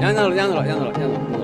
ഞാൻ നോളാം ഞാൻ നോളാം ഞാൻ നോളാം ഞാൻ നോളാം അതെ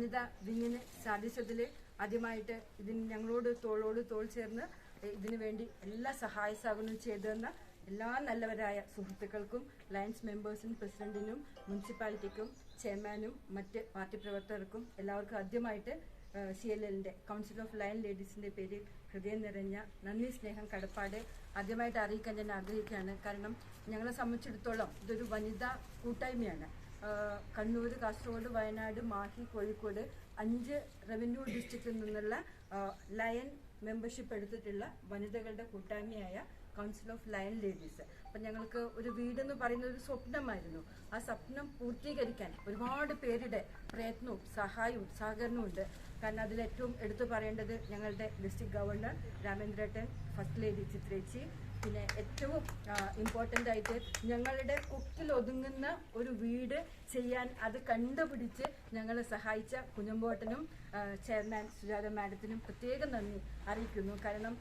വനിതാ വിങ്ങിന് സാധിച്ചതിൽ ആദ്യമായിട്ട് ഇതിന് ഞങ്ങളോട് തോളോട് തോൾ ചേർന്ന് ഇതിനു വേണ്ടി എല്ലാ സഹായ സഹകരണവും ചെയ്തു തന്ന എല്ലാ നല്ലവരായ സുഹൃത്തുക്കൾക്കും ലയൻസ് മെമ്പേഴ്സിനും പ്രസിഡന്റിനും മുനിസിപ്പാലിറ്റിക്കും ചെയർമാനും മറ്റ് പാർട്ടി പ്രവർത്തകർക്കും എല്ലാവർക്കും ആദ്യമായിട്ട് സി എൽ എല്ലിന്റെ കൗൺസിൽ ഓഫ് ലയൺ ലേഡീസിന്റെ പേരിൽ ഹൃദയം നിറഞ്ഞ നന്ദി സ്നേഹം കടപ്പാട് ആദ്യമായിട്ട് അറിയിക്കാൻ ഞാൻ ആഗ്രഹിക്കുകയാണ്. കാരണം ഞങ്ങളെ സംബന്ധിച്ചിടത്തോളം ഇതൊരു വനിതാ കൂട്ടായ്മയാണ്. കണ്ണൂർ കാസർഗോഡ് വയനാട് മാഹി കോഴിക്കോട് അഞ്ച് റവന്യൂ ഡിസ്ട്രിക്റ്റിൽ നിന്നുള്ള ലയൺ മെമ്പർഷിപ്പ് എടുത്തിട്ടുള്ള വനിതകളുടെ കൂട്ടായ്മയായ കൗൺസിൽ ഓഫ് ലയൺ ലേഡീസ് അപ്പം ഞങ്ങൾക്ക് ഒരു വീടെന്ന് പറയുന്ന ഒരു സ്വപ്നമായിരുന്നു. ആ സ്വപ്നം പൂർത്തീകരിക്കാൻ ഒരുപാട് പേരുടെ പ്രയത്നവും സഹായവും സഹകരണവും ഉണ്ട്. കാരണം അതിലേറ്റവും എടുത്തു പറയേണ്ടത് ഞങ്ങളുടെ ഡിസ്ട്രിക്ട് ഗവർണർ രാമേന്ദ്രേട്ടൻ ഫസ്റ്റ് ലേഡി ചിത്രേച്ചി പിന്നെ ഏറ്റവും ഇമ്പോർട്ടന്റ് ആയിട്ട് ഞങ്ങളുടെ കൊക്കിൽ ഒതുങ്ങുന്ന ഒരു വീട് ചെയ്യാൻ അത് കണ്ടുപിടിച്ച് ഞങ്ങളെ സഹായിച്ച കുഞ്ഞമ്പോട്ടനും ചെയർമാൻ സുജാത മാഡത്തിനും പ്രത്യേകം നന്ദി അറിയിക്കുന്നു. കാരണം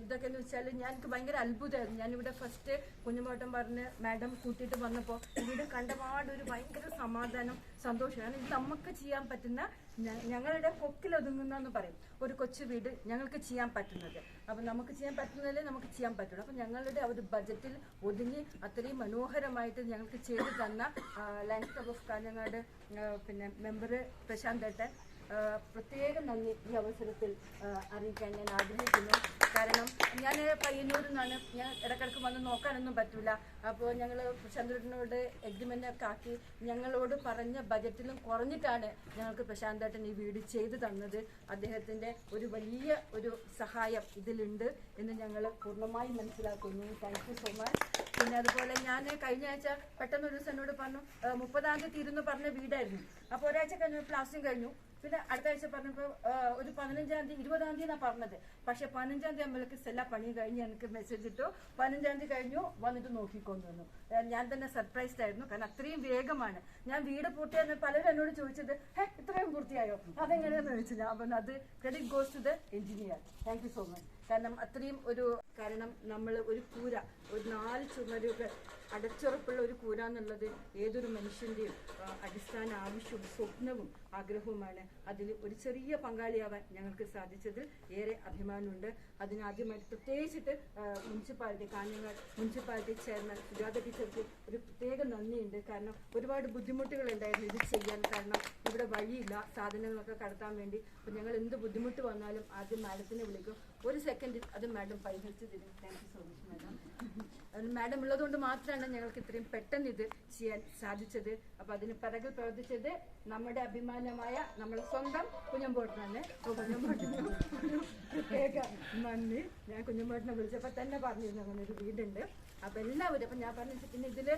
ഇതൊക്കെ എന്ന് വെച്ചാൽ ഞാൻ എനിക്ക് ഭയങ്കര അത്ഭുതമായിരുന്നു. ഞാനിവിടെ ഫസ്റ്റ് കുഞ്ഞമ്പോട്ടൻ പറഞ്ഞ് മാഡം കൂട്ടിയിട്ട് വന്നപ്പോൾ ഇവിടെ കണ്ടപാട് ഒരു ഭയങ്കര സമാധാനം സന്തോഷം. കാരണം ഇത് നമുക്ക് ചെയ്യാൻ പറ്റുന്ന ഞങ്ങളുടെ കൊക്കിലൊതുങ്ങുന്ന എന്ന് പറയും. ഒരു കൊച്ചു വീട് ഞങ്ങൾക്ക് ചെയ്യാൻ പറ്റുന്നത്. അപ്പം നമുക്ക് ചെയ്യാൻ പറ്റുന്നതല്ലേ നമുക്ക് ചെയ്യാൻ പറ്റുള്ളൂ. അപ്പം ഞങ്ങളുടെ ഒരു ബജറ്റിൽ ഒതുങ്ങി അത്രയും മനോഹരമായിട്ട് ഞങ്ങൾക്ക് ചെയ്തു തന്ന ലൈൻസ് ഓഫ് കാഞ്ഞങ്ങാട് പിന്നെ മെമ്പർ പ്രശാന്ത് ഏട്ടൻ പ്രത്യേകം നന്ദി ഈ അവസരത്തിൽ അറിയിക്കാൻ ഞാൻ ആഗ്രഹിക്കുന്നു. കാരണം ഞാൻ പയ്യന്നൂരിൽ നിന്നാണ് ഞാൻ ഇടക്കിടക്ക് വന്ന് നോക്കാനൊന്നും പറ്റൂല. അപ്പോൾ ഞങ്ങൾ ചന്ദ്രനോട് എഗ്രിമെന്റ് ഒക്കെ ആക്കി ഞങ്ങളോട് പറഞ്ഞ ബജറ്റിലും കുറഞ്ഞിട്ടാണ് ഞങ്ങൾക്ക് പ്രശാന്തേട്ടൻ ഈ വീട് ചെയ്തു തന്നത്. അദ്ദേഹത്തിന്റെ ഒരു വലിയ ഒരു സഹായം ഇതിലുണ്ട് എന്ന് ഞങ്ങൾ പൂർണമായും മനസ്സിലാക്കുന്നു. താങ്ക് യു സോ മച്ച് പിന്നെ അതുപോലെ ഞാൻ കഴിഞ്ഞ ആഴ്ച പെട്ടെന്ന് ഒരു ദിവസം എന്നോട് പറഞ്ഞു "ഏഹ് മുപ്പതാം തീയതി തീരുന്നു പറഞ്ഞ വീടായിരുന്നു. അപ്പോൾ ഒരാഴ്ച കഴിഞ്ഞു പ്ലാസ്റ്റിംഗ് കഴിഞ്ഞു. പിന്നെ അടുത്ത ആഴ്ച പറഞ്ഞപ്പോൾ ഒരു പതിനഞ്ചാം തീയതി ഇരുപതാം തീയതി എന്നാണ് പറഞ്ഞത്. പക്ഷെ പതിനഞ്ചാം തീയതി നമ്മൾക്ക് എല്ലാ പണിയും കഴിഞ്ഞ് എനിക്ക് മെസ്സേജ് ഇട്ടു. പതിനഞ്ചാം തീയതി കഴിഞ്ഞു വന്നിട്ട് നോക്കിക്കൊണ്ടു വന്നു. ഞാൻ തന്നെ സർപ്രൈസ്ഡ് ആയിരുന്നു. കാരണം അത്രയും വേഗമാണ്. ഞാൻ വീട് പൂർത്തിയായിരുന്നു പലരും എന്നോട് ചോദിച്ചത് ഹേ ഇത്രയും പൂർത്തിയായോ? അതെങ്ങനെയാന്ന് ചോദിച്ചു ഞാൻ പറഞ്ഞു അത് credit goes to the engineer thank so much കാരണം അത്രയും ഒരു കാരണം നമ്മൾ ഒരു കൂര ഒരു നാല് ചുമരുകൾ അടച്ചുറപ്പുള്ള ഒരു കൂര എന്നുള്ളത് ഏതൊരു മനുഷ്യന്റെയും അടിസ്ഥാന ആവശ്യവും സ്വപ്നവും ആഗ്രഹവുമാണ്. അതിൽ ഒരു ചെറിയ പങ്കാളിയാവാൻ ഞങ്ങൾക്ക് സാധിച്ചതിൽ ഏറെ അഭിമാനമുണ്ട്. അതിനാദ്യമായിട്ട് പ്രത്യേകിച്ചിട്ട് municipality Kanhangad municipality chairman Sujatha ടീച്ചർക്ക് ഒരു പ്രത്യേക നന്ദിയുണ്ട്. കാരണം ഒരുപാട് ബുദ്ധിമുട്ടുകൾ ഉണ്ടായിരുന്നു ഇത് ചെയ്യാൻ. കാരണം ഇവിടെ വഴിയില്ല സാധനങ്ങളൊക്കെ കടത്താൻ വേണ്ടി. അപ്പോൾ ഞങ്ങൾ എന്ത് ബുദ്ധിമുട്ട് വന്നാലും ആദ്യം മാഡത്തിനെ വിളിക്കും. ഒരു സെക്കൻഡിൽ അത് മാഡം പരിഹരിച്ച് തരും. Thank you so much madam അത് മാഡം ഉള്ളതുകൊണ്ട് മാത്രമാണ് ഞങ്ങൾക്ക് ഇത്രയും പെട്ടെന്ന് ഇത് ചെയ്യാൻ സാധിച്ചത്. അപ്പോൾ അതിന് പിറകിൽ പ്രവർത്തിച്ചത് നമ്മുടെ അഭിമാനമായ നമ്മുടെ സ്വന്തം കുഞ്ഞമ്പോട്ടനാണ് അപ്പോൾ കുഞ്ഞമ്പോട്ടന് നന്ദി. ഞാൻ കുഞ്ഞമ്പോട്ടനെ വിളിച്ചപ്പോൾ തന്നെ പറഞ്ഞിരുന്നു അങ്ങനെ ഒരു വീടുണ്ട്. അപ്പോൾ എല്ലാവരും അപ്പം ഞാൻ പറഞ്ഞു പിന്നെ ഇതിൽ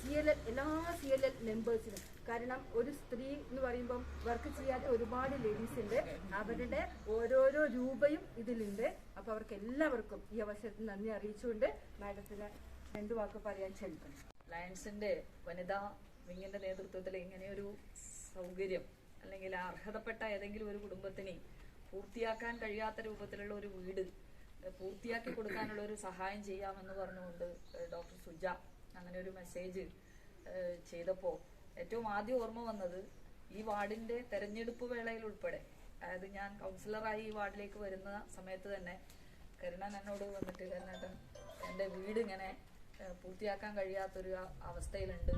സി എൽ എൽ എല്ലാ സി എൽ എൽ മെമ്പേഴ്സിനും കാരണം ഒരു സ്ത്രീ എന്ന് പറയുമ്പം വർക്ക് ചെയ്യാതെ ഒരുപാട് ലേഡീസ് ഉണ്ട്. അവരുടെ ഓരോരോ രൂപയും ഇതിലുണ്ട്. അപ്പോൾ അവർക്ക് എല്ലാവർക്കും ഈ അവസരത്തിൽ നന്ദി അറിയിച്ചുകൊണ്ട് മാഡത്തിന് രണ്ടു വാക്ക് പറയാൻ ക്ഷണിക്കുന്നു. ലയൺസിന്റെ വനിതാ വിങ്ങിന്റെ നേതൃത്വത്തിൽ ഇങ്ങനെയൊരു സൗകര്യം അല്ലെങ്കിൽ അർഹതപ്പെട്ട ഏതെങ്കിലും ഒരു കുടുംബത്തിന് പൂർത്തിയാക്കാൻ കഴിയാത്ത രൂപത്തിലുള്ള ഒരു വീട് പൂർത്തിയാക്കി കൊടുക്കാനുള്ള ഒരു സഹായം ചെയ്യാമെന്ന് പറഞ്ഞുകൊണ്ട് ഡോക്ടർ സുജ അങ്ങനെ ഒരു മെസ്സേജ് ചെയ്തപ്പോൾ ചെയ്തപ്പോ ഏറ്റവും ആദ്യം ഓർമ്മ വന്നത് ഈ വാർഡിന്റെ തെരഞ്ഞെടുപ്പ് വേളയിൽ ഉൾപ്പെടെ അതായത് ഞാൻ കൗൺസിലറായി ഈ വാർഡിലേക്ക് വരുന്ന സമയത്ത് തന്നെ കരുണൻ എന്നോട് വന്നിട്ട് കരുണേട്ടൻ എന്റെ വീട് ഇങ്ങനെ പൂർത്തിയാക്കാൻ കഴിയാത്തൊരു അവസ്ഥയിലുണ്ട്.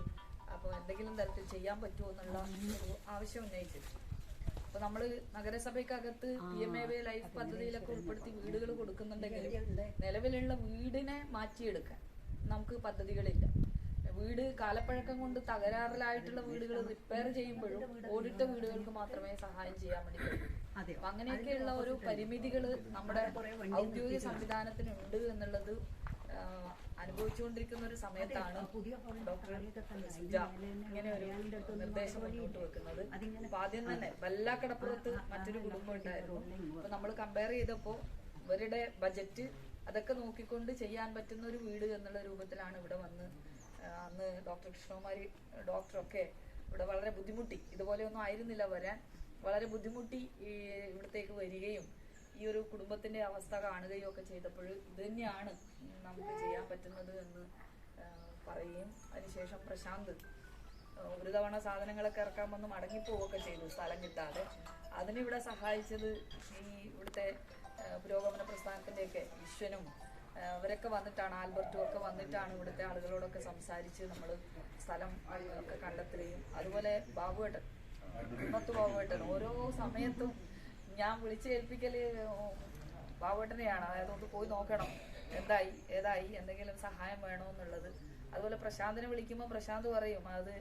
അപ്പോൾ എന്തെങ്കിലും തരത്തിൽ ചെയ്യാൻ പറ്റുമോ എന്നുള്ള ആവശ്യം ഉന്നയിച്ചു. അപ്പൊ നമ്മൾ നഗരസഭയ്ക്കകത്ത് P M A Y life പദ്ധതിയിലൊക്കെ ഉൾപ്പെടുത്തി വീടുകൾ കൊടുക്കുന്നുണ്ടെങ്കിലും നിലവിലുള്ള വീടിനെ മാറ്റിയെടുക്കാൻ നമുക്ക് പദ്ധതികളില്ല. വീട് കാലപ്പഴക്കം കൊണ്ട് തകരാറിലായിട്ടുള്ള വീടുകൾ റിപ്പയർ ചെയ്യുമ്പോഴും ഓടിട്ട വീടുകൾക്ക് മാത്രമേ സഹായം ചെയ്യാൻ വേണ്ടി കഴിയൂ. അപ്പൊ അങ്ങനെയൊക്കെയുള്ള ഒരു പരിമിതികൾ നമ്മുടെ ഔദ്യോഗിക സംവിധാനത്തിനുണ്ട് എന്നുള്ളത് അനുഭവിച്ചുകൊണ്ടിരിക്കുന്ന ഒരു സമയത്താണ് ഡോക്ടർ സുജ ഇങ്ങനെ ഒരു നിർദ്ദേശം മുന്നോട്ട് വെക്കുന്നത് അപ്പൊ ആദ്യം തന്നെ വല്ലാക്കടപ്പുറത്ത് മറ്റൊരു കുടുംബം ഉണ്ടായിരുന്നു അപ്പൊ നമ്മൾ കമ്പയർ ചെയ്തപ്പോ ഇവരുടെ ബജറ്റ് അതൊക്കെ നോക്കിക്കൊണ്ട് ചെയ്യാൻ പറ്റുന്ന ഒരു വീട് എന്നുള്ള രൂപത്തിലാണ് ഇവിടെ വന്ന് അന്ന് ഡോക്ടർ കൃഷ്ണകുമാരി ഡോക്ടറൊക്കെ ഇവിടെ വളരെ ബുദ്ധിമുട്ടി ഇതുപോലെ ഒന്നും ആയിരുന്നില്ല വരാൻ വളരെ ബുദ്ധിമുട്ടി ഇവിടത്തേക്ക് വരികയും ഈ ഒരു കുടുംബത്തിന്റെ അവസ്ഥ കാണുകയും ഒക്കെ ചെയ്തപ്പോൾ ഇത് തന്നെയാണ് നമുക്ക് ചെയ്യാൻ പറ്റുന്നത് എന്ന് പറയുകയും അതിനുശേഷം പ്രശാന്ത് ഒരു തവണ സാധനങ്ങളൊക്കെ ഇറക്കാൻ വന്ന് മടങ്ങിപ്പോവുകയൊക്കെ ചെയ്തു സ്ഥലം കിട്ടാതെ. അതിനിവിടെ സഹായിച്ചത് ഈ ഇവിടുത്തെ പുരോഗമന പ്രസ്ഥാനത്തിന്റെയൊക്കെ വിശ്വനും അവരൊക്കെ വന്നിട്ടാണ് ആൽബർട്ടും ഒക്കെ വന്നിട്ടാണ് ഇവിടുത്തെ ആളുകളോടൊക്കെ സംസാരിച്ച് നമ്മൾ സ്ഥലം ഒക്കെ കണ്ടെത്തുകയും അതുപോലെ ബാബുവേട്ടൻ പത്ത് ബാബുവേട്ടൻ ഓരോ സമയത്തും ഞാൻ വിളിച്ചേൽപ്പിക്കൽ ബാബുവേട്ടനെയാണ്. അതായത് ഒന്ന് പോയി നോക്കണം. എന്തായി? ഏതായി? എന്തെങ്കിലും സഹായം വേണോ എന്നുള്ളത് അതുപോലെ പ്രശാന്തിനെ വിളിക്കുമ്പോൾ പ്രശാന്ത് പറയും അത്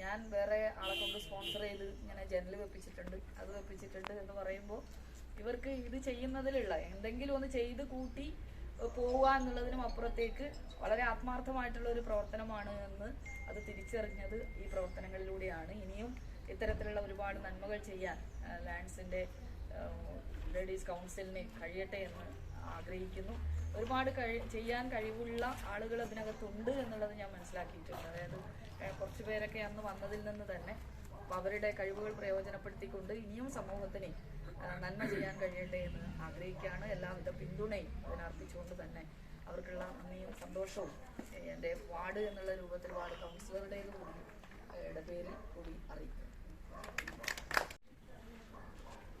ഞാൻ വേറെ ആളെ കൊണ്ട് സ്പോൺസർ ചെയ്ത് ഇങ്ങനെ ജനൽ വെപ്പിച്ചിട്ടുണ്ട്. അത് വെപ്പിച്ചിട്ടുണ്ട് എന്ന് പറയുമ്പോൾ ഇവർക്ക് ഇത് ചെയ്യുന്നതിലുള്ള എന്തെങ്കിലും ഒന്ന് ചെയ്ത് കൂട്ടി പോവുക എന്നുള്ളതിനും അപ്പുറത്തേക്ക് വളരെ ആത്മാർത്ഥമായിട്ടുള്ള ഒരു പ്രവർത്തനമാണ് എന്ന് അത് തിരിച്ചറിഞ്ഞത് ഈ പ്രവർത്തനങ്ങളിലൂടെയാണ്. ഇനിയും ഇത്തരത്തിലുള്ള ഒരുപാട് നന്മകൾ ചെയ്യാൻ ലാൻസിന്റെ ലേഡീസ് കൗൺസിലിന് കഴിയട്ടെ എന്ന് ആഗ്രഹിക്കുന്നു. ഒരുപാട് കഴി ചെയ്യാൻ കഴിവുള്ള ആളുകൾ അതിനകത്തുണ്ട് എന്നുള്ളത് ഞാൻ മനസ്സിലാക്കിയിട്ടുണ്ട്. അതായത് കുറച്ചു പേരൊക്കെ അന്ന് വന്നതിൽ നിന്ന് തന്നെ അവരുടെ കഴിവുകൾ പ്രയോജനപ്പെടുത്തിക്കൊണ്ട് ഇനിയും സമൂഹത്തിന് നന്മ ചെയ്യാൻ കഴിയട്ടെ എന്ന് ആഗ്രഹിക്കുകയാണ്. എല്ലാവിധ പിന്തുണയും അതിനർപ്പിച്ചുകൊണ്ട് തന്നെ അവർക്കുള്ള നന്ദിയും സന്തോഷവും എന്റെ വാർഡ് എന്നുള്ള രൂപത്തിൽ വാർഡ് കൗൺസിലറുടേത് കൂടി പേരിൽ കൂടി അറിയിക്കുന്നു.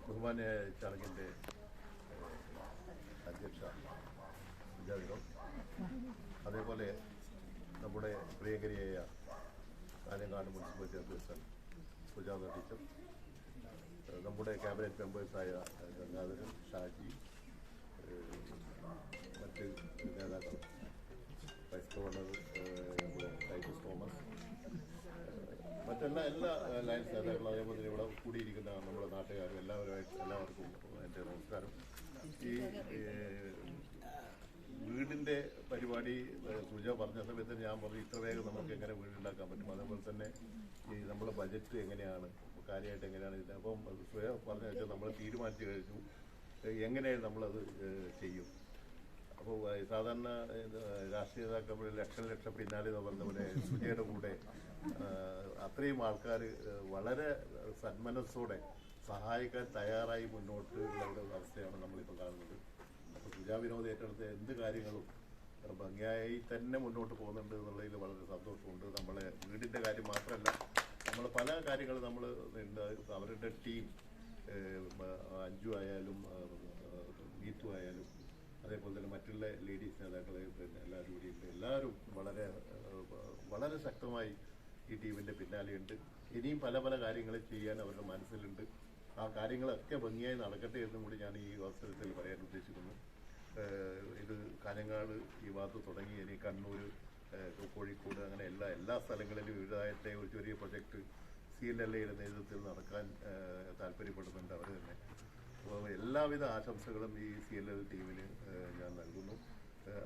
ബഹുമാന്യ ചടങ്ങിന്റെ അധ്യക്ഷ വിജാവികം അതേപോലെ നമ്മുടെ പ്രിയങ്കരിയായ Kanhangad municipal chairperson Sujatha teacher നമ്മുടെ ക്യാബിനറ്റ് മെമ്പേഴ്സായ ഗംഗാധരൻ ഷാജി മറ്റ് നേതാക്കൾ. എല്ലാ ലയൻസ് നേതാക്കളും അതേപോലെ ഇവിടെ കൂടിയിരിക്കുന്ന നമ്മുടെ നാട്ടുകാരും എല്ലാവരുമായിട്ട് എല്ലാവർക്കും എന്റെ നമസ്കാരം. ഈ വീടിന്റെ പരിപാടി സുജ പറഞ്ഞ സമയത്ത് ഞാൻ പറഞ്ഞു ഇത്ര വേഗം നമുക്ക് എങ്ങനെ വീടുണ്ടാക്കാൻ പറ്റും. അതേപോലെ തന്നെ ഈ നമ്മുടെ ബജറ്റ് എങ്ങനെയാണ് കാര്യമായിട്ട് എങ്ങനെയാണ് ഇതിന്റെ അപ്പം സുജ പറഞ്ഞ വെച്ചാൽ നമ്മൾ തീരുമാനിച്ചു കഴിഞ്ഞു. എങ്ങനെയാണ് നമ്മളത് ചെയ്യും. അപ്പോൾ സാധാരണ രാഷ്ട്രീയ നേതാക്കൾ ലക്ഷം ലക്ഷം പിന്നാലെ എന്ന് പറഞ്ഞ പോലെ സുജയുടെ കൂടെ അത്രയും ആൾക്കാർ വളരെ സന്മനസ്സോടെ സഹായിക്കാൻ തയ്യാറായി മുന്നോട്ട് ഉള്ള ഒരു അവസ്ഥയാണ് നമ്മളിപ്പോൾ കാണുന്നത്. അപ്പോൾ സുജാ വിനോദ് ഏറ്റെടുത്ത എന്ത് കാര്യങ്ങളും ഭംഗിയായി തന്നെ മുന്നോട്ട് പോകുന്നുണ്ട് എന്നുള്ളതിൽ വളരെ സന്തോഷമുണ്ട്. നമ്മളെ വീടിന്റെ കാര്യം മാത്രമല്ല നമ്മൾ പല കാര്യങ്ങളും നമ്മൾ അവരുടെ ടീം അഞ്ജു ആയാലും മീത്തു ആയാലും അതേപോലെ തന്നെ മറ്റുള്ള ലേഡീസ് നേതാക്കളെ പിന്നെ എല്ലാവരും കൂടി എല്ലാവരും വളരെ വളരെ ശക്തമായി ഈ ടീമിന്റെ പിന്നാലെയുണ്ട്. ഇനിയും പല പല കാര്യങ്ങൾ ചെയ്യാൻ അവരുടെ മനസ്സിലുണ്ട്. ആ കാര്യങ്ങളൊക്കെ ഭംഗിയായി നടക്കട്ടെ എന്നും കൂടി ഞാൻ ഈ അവസരത്തിൽ പറയാൻ ഉദ്ദേശിക്കുന്നു. ഇത് കാഞ്ഞങ്ങാട് ഈ ഭാഗത്ത് തുടങ്ങി ഇനി കണ്ണൂർ കോഴിക്കോട് അങ്ങനെ എല്ലാ എല്ലാ സ്ഥലങ്ങളിലും വിവിധമായിട്ട് ഒരു ചെറിയ പ്രൊജക്ട് സി എൽ എൽ എയുടെ നേതൃത്വത്തിൽ നടക്കാൻ താല്പര്യപ്പെടുന്നുണ്ട് അവർ തന്നെ. അപ്പോൾ എല്ലാവിധ ആശംസകളും ഈ സി എൽ എൽ ടീമിന് ഞാൻ നൽകുന്നു.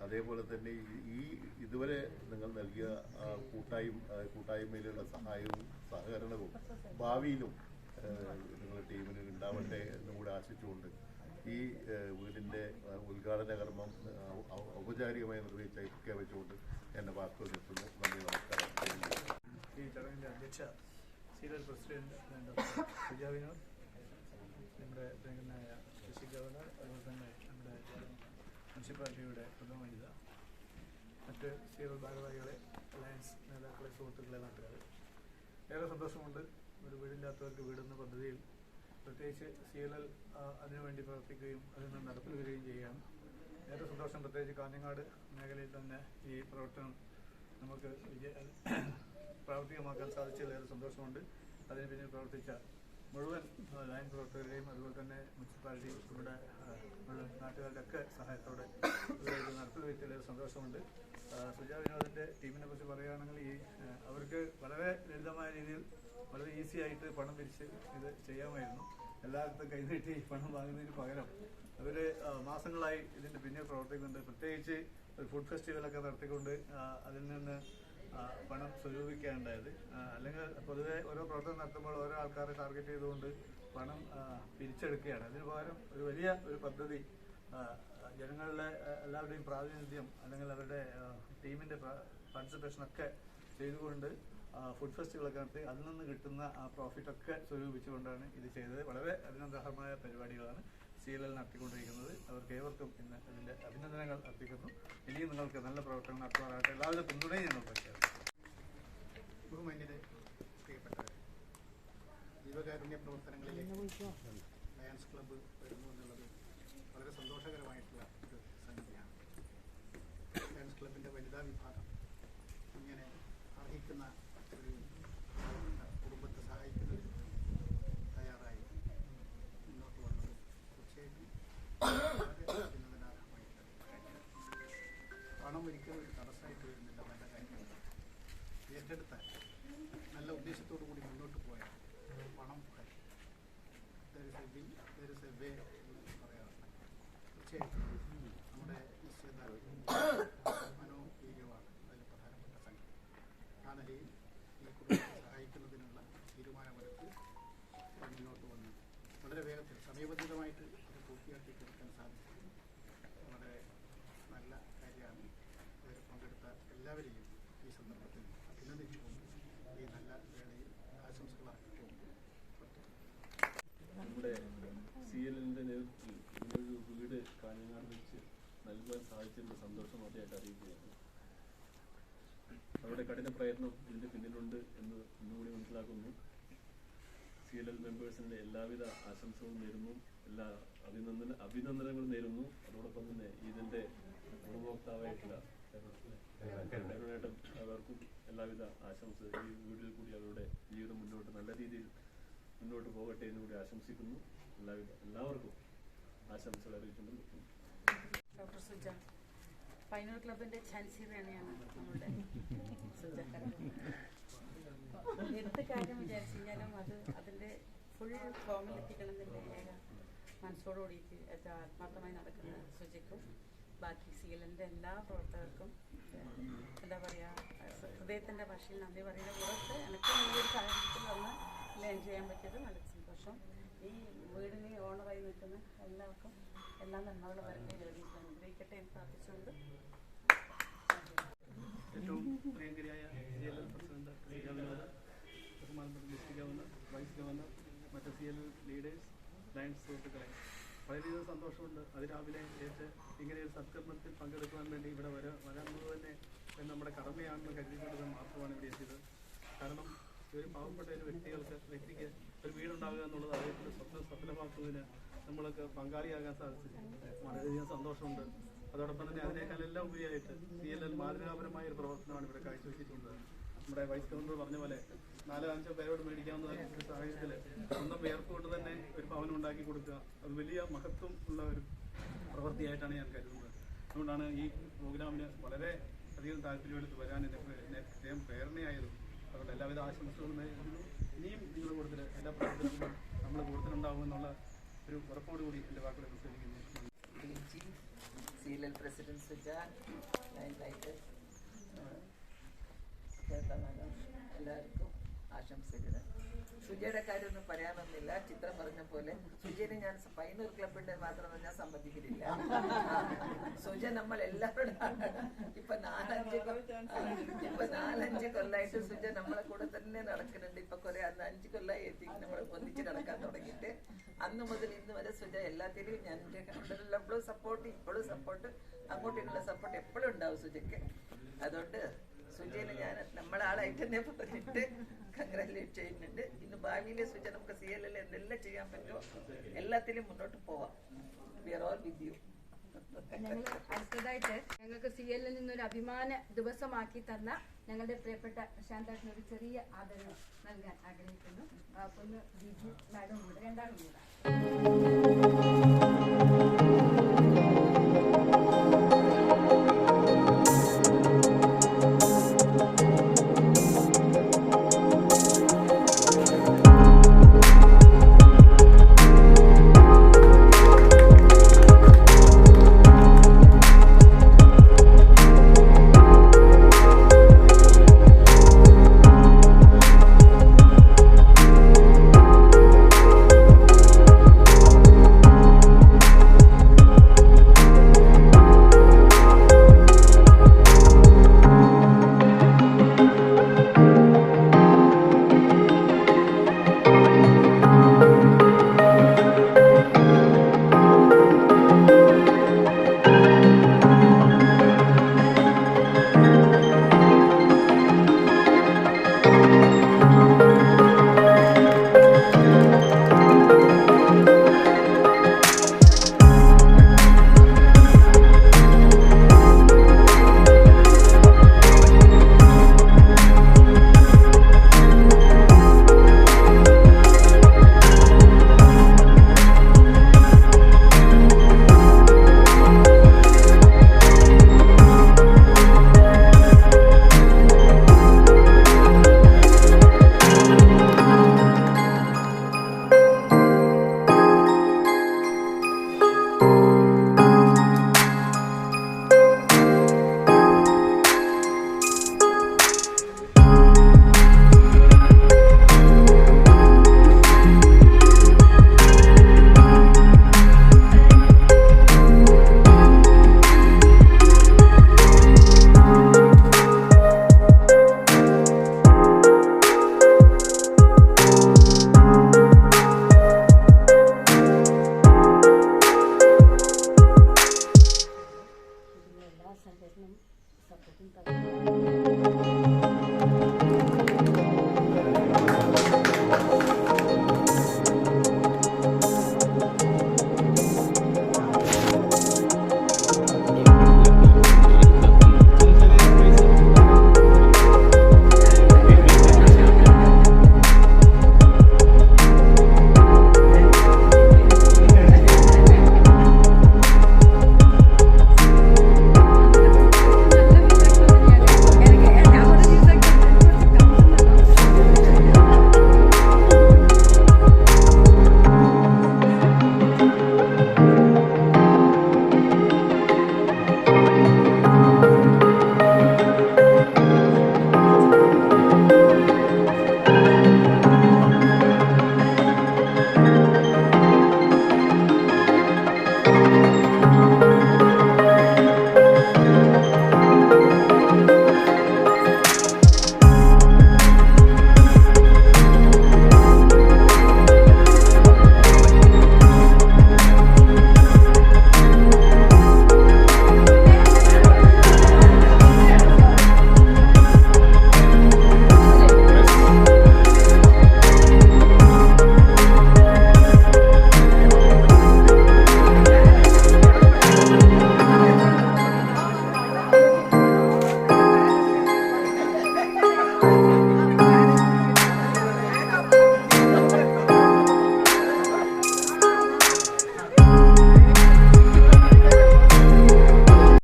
അതേപോലെ തന്നെ ഈ- ഇതുവരെ നിങ്ങൾ നൽകിയ കൂട്ടായ്മ കൂട്ടായ്മയിലുള്ള സഹായവും സഹകരണവും ഭാവിയിലും നിങ്ങളുടെ ടീമിന് ഉണ്ടാവട്ടെ എന്നും കൂടെ ആശിച്ചുകൊണ്ട് ഈ വീടിന്റെ ഉദ്ഘാടന കർമ്മം ഔപചാരികമായി നിർവഹിച്ച പ്രഖ്യാപിച്ചുകൊണ്ട് എന്റെ വാക്കുകൾ നിർത്തുന്നു നന്ദി നമസ്കാരം. ഈ ചടങ്ങിന്റെ അധ്യക്ഷ senior president doctor Suja Vinod നമ്മുടെ ഗവർണർ മുനിസിപ്പാലിറ്റിയുടെ പ്രഥമ വനിത മറ്റ് സീറോ ഭാരവാഹികളെ അലയൻസ് നേതാക്കളെ സുഹൃത്തുക്കളെ നാട്ടുകാരെ. ഏറെ സന്തോഷമുണ്ട് ഒരു വീടില്ലാത്തവർക്ക് വീടെന്ന പദ്ധതിയിൽ. പ്രത്യേകിച്ച് സി എൽ എൽ അതിനുവേണ്ടി പ്രവർത്തിക്കുകയും അതിൽ നിന്ന് നടപ്പിൽ വരികയും ചെയ്യുകയാണ്. ഏറെ സന്തോഷം പ്രത്യേകിച്ച് കാഞ്ഞങ്ങാട് മേഖലയിൽ തന്നെ ഈ പ്രവർത്തനം നമുക്ക് പ്രാവർത്തികമാക്കാൻ സാധിച്ചതിൽ ഏറെ സന്തോഷമുണ്ട്. അതിന് പിന്നിൽ പ്രവർത്തിച്ച മുഴുവൻ ലൈൻ പ്രവർത്തകരുടെയും അതുപോലെ തന്നെ മുനിസിപ്പാലിറ്റി മുഴുവൻ നാട്ടുകാരുടെ ഒക്കെ സഹായത്തോടെ ഇത് വെച്ചതിൽ ഏറെ സന്തോഷമുണ്ട്. സുജാ വിനോദിന്റെ ടീമിനെ കുറിച്ച് പറയുകയാണെങ്കിൽ ഈ അവർക്ക് വളരെ ലളിതമായ രീതിയിൽ വളരെ ഈസി ആയിട്ട് പണം പിരിച്ച് ഇത് ചെയ്യാമായിരുന്നു. എല്ലായിടത്തും കൈനീട്ടി പണം വാങ്ങുന്നതിന് പകരം അവർ മാസങ്ങളായി ഇതിന്റെ പിന്നിൽ പ്രവർത്തിക്കുന്നുണ്ട്. പ്രത്യേകിച്ച് ഒരു ഫുഡ് ഫെസ്റ്റിവലൊക്കെ നടത്തിക്കൊണ്ട് അതിൽ നിന്ന് പണം സ്വരൂപിക്കാനുണ്ടായത്. അല്ലെങ്കിൽ പൊതുവെ ഓരോ പ്രവർത്തനം നടത്തുമ്പോൾ ഓരോ ആൾക്കാരെ ടാർഗറ്റ് ചെയ്തുകൊണ്ട് പണം പിരിച്ചെടുക്കുകയാണ്. അതിന് പകരം ഒരു വലിയ ഒരു പദ്ധതി ജനങ്ങളുടെ എല്ലാവരുടെയും പ്രാതിനിധ്യം അല്ലെങ്കിൽ അവരുടെ ടീമിന്റെ പാർട്ടിസിപ്പേഷൻ ഒക്കെ ചെയ്തുകൊണ്ട് ഫുഡ് ഫെസ്റ്റുകളൊക്കെ നടത്തി അതിൽ നിന്ന് കിട്ടുന്ന ആ പ്രോഫിറ്റ് ഒക്കെ സ്വരൂപിച്ചുകൊണ്ടാണ് ഇത് ചെയ്തത്. വളരെ അഭിനന്ദനമായ പരിപാടികളാണ്. സി എൽ എൽ നടത്തിക്കൊണ്ടിരിക്കുന്നത് അവർക്ക് ഏവർക്കും ഇന്ന് അതിന്റെ അഭിനന്ദനങ്ങൾ അർപ്പിക്കുന്നു. ഇനിയും നിങ്ങൾക്ക് നല്ല പ്രവർത്തനങ്ങൾ നടത്തുവാനായിട്ട് എല്ലാവരും പിന്തുണയും ഞങ്ങൾ ബഹുമാന്യരെ പ്രിയപ്പെട്ടവരെ ജീവകാരുണ്യ പ്രവർത്തനങ്ങളിലേക്ക് ലയൺസ് ക്ലബ്ബ് വരുന്നു എന്നുള്ളത് വളരെ സന്തോഷകരമായിട്ടുള്ള ഒരു സംഗതിയാണ്. ലയൺസ് ക്ലബിന്റെ വനിതാ വിഭാഗം ഇങ്ങനെ അർഹിക്കുന്ന ഒരു കുടുംബത്തെ സഹായിക്കുന്നതിന് തയ്യാറായി മുന്നോട്ട് വന്നത് തീർച്ചയായിട്ടും വളരെ അഭിനന്ദനാർഹമായിട്ടുള്ള കാര്യമാണ് പണം ഒരിക്കലും ഒരു തടസ്സമായിട്ട് വരുന്നില്ല നല്ല കാര്യങ്ങൾ ഏറ്റെടുത്താൽ നല്ല ഉദ്ദേശത്തോടു കൂടി മുന്നോട്ട് പോയാൽ പണം. There is a will, there is a way എന്ന് നമ്മുടെ നിശ്ചയദാർഢ്യം മനോവീര്യമാണ് അതിൽ പ്രധാനപ്പെട്ട സംഗതി ആ നിലയിൽ ഈ കുടുംബത്തെ സഹായിക്കുന്നതിനുള്ള തീരുമാനമെടുത്ത് മുന്നോട്ട് വന്ന് വളരെ വേഗത്തിൽ സമയബന്ധിതമായിട്ട് ഇത് പൂർത്തിയാക്കി തീർക്കാൻ സാധിക്കും വളരെ നല്ല കാര്യമാണ് ഇതിൽ പങ്കെടുത്ത എല്ലാവരെയും ഈ സന്ദർഭത്തിൽ അഭിനന്ദിച്ചുകൊണ്ട് ഈ നല്ല വേളയിൽ ആശംസകൾ അർപ്പിച്ചുകൊണ്ട് നമ്മുടെ സി എല്ലിന്റെ നേതൃത്വത്തിൽ ഇങ്ങനൊരു വീട് കാഞ്ഞങ്ങാട് വെച്ച് നൽകുവാൻ സാധിച്ചതിന്റെ സന്തോഷം അദ്ദേഹത്തെ അറിയിക്കുകയാണ് അവരുടെ കഠിന പ്രയത്നം ഇതിന്റെ പിന്നിലുണ്ട് എന്ന് ഇന്നുകൂടി മനസ്സിലാക്കുന്നു സി എൽ എല്ലാവിധ ആശംസകളും നേരുന്നു. എല്ലാ അഭിനന്ദന അഭിനന്ദനങ്ങളും നേരുന്നു. അതോടൊപ്പം തന്നെ ഇതിന്റെ ഗുണഭോക്താവായിട്ടുള്ള കരുണേട്ടൻ അവർക്കും എല്ലാവിധ ആശംസ ഈ വീട്ടിൽ കൂടി അവരുടെ ജീവിതം മുന്നോട്ട് നല്ല രീതിയിൽ മുന്നോട്ട് പോകട്ടെ എന്ന് കൂടി ആശംസിക്കുന്നു. എല്ലാവിധ എല്ലാവർക്കും ആശംസകൾ അറിയിച്ചുകൊണ്ട് ഫൈനൽ ഡോക്ടർ സുജ പൈനൂർ ക്ലബിന്റെ ഝാൻസി റാണിയാണ് നമ്മുടെ സുജ. എന്ത് കാര്യം വിചാരിച്ചു കഴിഞ്ഞാലും അത് അതിന്റെ ഫുൾ ഫോമിൽ എത്തിക്കണം ഏക മനസ്സോടുകൂടിയിട്ട് ഏറ്റവും ആത്മാർത്ഥമായി നടക്കുന്ന ബാക്കി എന്താ ഭാഷയിൽ പറയുന്ന ഒരു ചെയ്യാൻ നല്ല സന്തോഷം. ഈ വീടിന് ഓണറായി നിൽക്കുന്ന എല്ലാവർക്കും പ്രിയങ്കരിയായ president Shri district governor vice governor മറ്റ് സി എൽ ലീഡേഴ്സ് ലയൻസ് സുഹൃത്തുക്കളെ വളരെയധികം സന്തോഷമുണ്ട്. അതിരാവിലെ ഏറ്റ് ഇങ്ങനെ ഒരു സത്കർമ്മത്തിൽ പങ്കെടുക്കുവാൻ വേണ്ടി ഇവിടെ വര വരാമെന്നത് തന്നെ നമ്മുടെ കടമയാണെന്ന് കരുതിക്കൊണ്ടത് മാത്രമാണ് ഇവിടെ എത്തിയത്. കാരണം ഒരു പാവപ്പെട്ട ഒരു വ്യക്തികൾക്ക് വ്യക്തിക്ക് ഒരു വീടുണ്ടാവുക എന്നുള്ളത് അദ്ദേഹത്തിന്റെ സ്വപ്നം സഫലമാക്കുന്നതിന് നമ്മൾക്ക് പങ്കാളിയാകാൻ സാധിച്ചു വളരെയധികം സന്തോഷമുണ്ട്. അതോടൊപ്പം തന്നെ അതിനേക്കാളെല്ലാം ഉപരിയായിട്ട് സി എൽ എൽ മാതൃകാപരമായ ഒരു പ്രവർത്തനമാണ് ഇവിടെ കാഴ്ചവെച്ചിട്ടുള്ളത് നമ്മുടെ വൈസ് ഗവർണർ പറഞ്ഞ പോലെ നാലോ അഞ്ചോ പേരോട് മേടിക്കാവുന്ന ഒരു സാഹചര്യത്തിൽ സ്വന്തം എയർപോർട്ട് തന്നെ ഒരു ഭവനം ഉണ്ടാക്കി കൊടുക്കുക. അത് വലിയ മഹത്വം ഉള്ള ഒരു പ്രവൃത്തിയായിട്ടാണ് ഞാൻ കരുതുന്നത്. അതുകൊണ്ടാണ് ഈ പ്രോഗ്രാമിന് വളരെ അധികം താല്പര്യമെടുത്ത് വരാൻ എന്നെ അദ്ദേഹം പ്രേരണയായതും. അതുകൊണ്ട് എല്ലാവിധ ആശംസകളും ഇനിയും നിങ്ങളുടെ കൂടുതൽ എല്ലാ പ്രവർത്തനങ്ങളും നമ്മൾ കൂടുതലുണ്ടാകുമെന്നുള്ള ഒരു ഉറപ്പോടുകൂടി എന്റെ വാക്കുകളെ പ്രസംഗിക്കുന്നു. സുജ എല്ലാവർക്കും ആശംസകൾ. സുജയുടെ കാര്യമൊന്നും പറയാനൊന്നുമില്ല. ചിത്രം പറഞ്ഞ പോലെ സുജയനെ ഞാൻ പൈനൂർ ക്ലബിന്റെ മാത്രമേ ഞാൻ സമ്മതിക്കുന്നില്ല സുജ നമ്മൾ എല്ലാവരുടെ ഇപ്പൊ നാലഞ്ച് ഇപ്പൊ നാലഞ്ച് കൊല്ലായിട്ട് സുജ നമ്മളെ കൂടെ തന്നെ നടക്കുന്നുണ്ട്. ഇപ്പൊ കുറെ അന്ന് അഞ്ച് കൊല്ലായി എത്തി നമ്മൾ ഒന്നിച്ച് നടക്കാൻ തുടങ്ങിയിട്ട്. അന്ന് മുതൽ ഇന്ന് വരെ സുജ എല്ലാത്തിലും ഞാൻ എപ്പോഴും സപ്പോർട്ട് ഇപ്പോഴും സപ്പോർട്ട് അങ്ങോട്ടുള്ള സപ്പോർട്ട് എപ്പോഴും ഉണ്ടാവും സുജയ്ക്ക്. അതുകൊണ്ട് സുജയനെ ഞാൻ നമ്മളാളായിട്ട് തന്നെ പറഞ്ഞിട്ട് കൺഗ്രാജുലേറ്റ് ചെയ്യുന്നുണ്ട്. ഇന്ന് ഭാവിയിലെ സുജ നമുക്ക് സി എൽ എൽ എന്തെല്ലാം ചെയ്യാൻ പറ്റുമോ എല്ലാത്തിലും മുന്നോട്ട് പോവാം. We are all with you ഞങ്ങൾ അടുത്തതായിട്ട് ഞങ്ങൾക്ക് സി എല്ലിൽ നിന്നൊരു അഭിമാന ദിവസമാക്കി തന്ന ഞങ്ങളുടെ പ്രിയപ്പെട്ട പ്രശാന്താട്ടിന് ഒരു ചെറിയ ആദരവ് നൽകാൻ ആഗ്രഹിക്കുന്നു. ഒന്ന് ബിജു മാഡം കൂടെ രണ്ടാളും കൂടെ